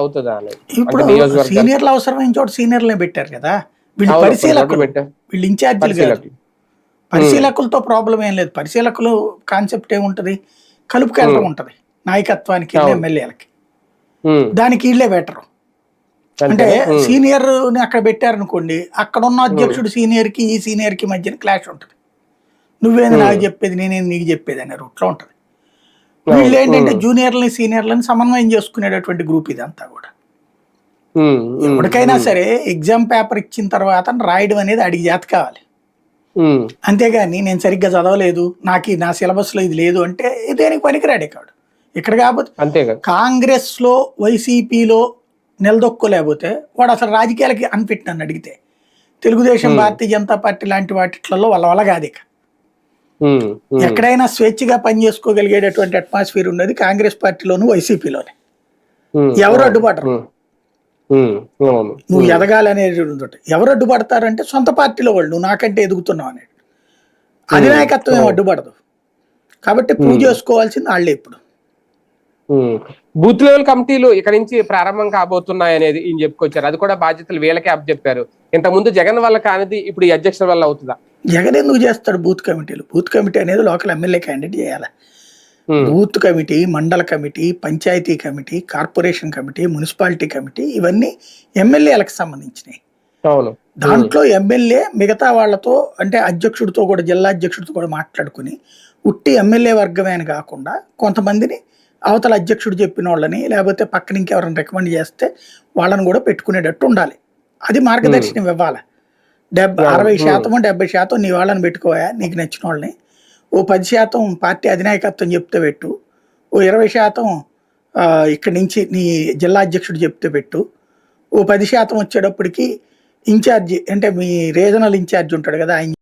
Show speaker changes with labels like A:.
A: అవుతుందా
B: ఇప్పుడు సీనియర్లు అవసరమైన చోట సీనియర్లే పెట్టారు కదా. వీళ్ళు పరిశీలకులు. వీళ్ళు ఇన్ఛార్జీలు. పరిశీలకులతో ప్రాబ్లం ఏం లేదు. పరిశీలకులు కాన్సెప్ట్ ఏముంటది? కలుపుకెళ్ళడం ఉంటది. నాయకత్వానికి. ఎమ్మెల్యేలకి. దానికి వీళ్ళే బెటరు అంటే సీనియర్ అక్కడ పెట్టారనుకోండి అక్కడ ఉన్న అధ్యక్షుడు సీనియర్కి ఈ సీనియర్కి మధ్యన క్లాష్ ఉంటది. నువ్వేంది నాకు చెప్పేది నేనేది నీకు చెప్పేది అనే రూట్లో ఉంటది. వీళ్ళు ఏంటంటే జూనియర్లని సీనియర్లని సమన్వయం చేసుకునేటటువంటి గ్రూప్ ఇదంతా కూడా.
A: ఉమ్, ఉమ్,
B: ఎవరికైనా సరే ఎగ్జామ్ పేపర్ ఇచ్చిన తర్వాత రాయడం అనేది అడిగి చేత కావాలి. అంతేగాని నేను సరిగ్గా చదవలేదు నాకు నా సిలబస్లో ఇది లేదు అంటే దేనికి పనికిరాడే కాడు. ఇక్కడ కాకపోతే కాంగ్రెస్లో వైసీపీలో నిలదొక్కోలేకపోతే వాడు అసలు రాజకీయాలకి అన్ఫిట్ నన్ను అడిగితే. తెలుగుదేశం భారతీయ జనతా పార్టీ లాంటి వాటిలలో వాళ్ళ వల్ల కాదు ఇక
A: ఉమ్, ఉమ్,
B: ఎక్కడైనా స్వేచ్ఛగా పని చేసుకోగలిగేటటువంటి అట్మాస్ఫియర్ ఉన్నది కాంగ్రెస్ పార్టీలోను వైసీపీలోనే. ఎవరు అడ్డుపడరు. నువ్వు ఎదగాలి అనేది ఉంటుంది ఎవరు అడ్డుపడతారంటే సొంత పార్టీలో వాళ్ళు నువ్వు నాకంటే ఎదుగుతున్నావు అనేది. అధినాయకత్వం ఏం అడ్డుపడదు. కాబట్టి ప్రూవ్ చేసుకోవాల్సింది వాళ్ళే ఇప్పుడు.
A: బూత్ లెవెల్ కమిటీలు ఇక్కడ నుంచి ప్రారంభం కాబోతున్నాయి అనేది ఈయన చెప్పుకొచ్చారు. అది కూడా బాధ్యతలు వీళ్ళకే అప్పచెప్పారు. ఇంత ముందు జగన్ వల్ల కానిది ఇప్పుడు ఈ అధ్యక్షుల వల్ల అవుతుందా?
B: జగన్ ఎందుకు చేస్తాడు బూత్ కమిటీలు? బూత్ కమిటీ అనేది లోకల్ ఎమ్మెల్యే క్యాండిడేట్ చేయాలి? Booth committee mandal committee panchayat committee corporation committee municipality committee ఇవన్నీ ఎమ్మెల్యేలకు సంబంధించినవి దాంట్లో ఎమ్మెల్యే మిగతా వాళ్ళతో అంటే అధ్యక్షుడితో కూడా జిల్లా అధ్యక్షుడితో కూడా మాట్లాడుకుని ఉట్టి ఎమ్మెల్యే వర్గమే అని కాకుండా కొంతమందిని అవతల అధ్యక్షుడు చెప్పిన వాళ్ళని లేకపోతే పక్కన ఇంకెవరైనా రికమెండ్ చేస్తే వాళ్ళని కూడా పెట్టుకునేటట్టు ఉండాలి. అది మార్గదర్శనం ఇవ్వాలి? డెబ్బై అరవై శాతం డెబ్బై శాతం నీ వాళ్ళని పెట్టుకోయా నీకు నచ్చిన వాళ్ళని. ఓ పది శాతం పార్టీ అధినాయకత్వం చెప్తే పెట్టు. ఓ ఇరవై శాతం ఆ, ఇక్కడి నుంచి నీ జిల్లా అధ్యక్షుడు చెప్తే పెట్టు. ఓ పది శాతం వచ్చేటప్పటికి ఇన్ఛార్జి అంటే మీ రీజనల్ ఇన్ఛార్జ్ ఉంటాడు కదా ఆయన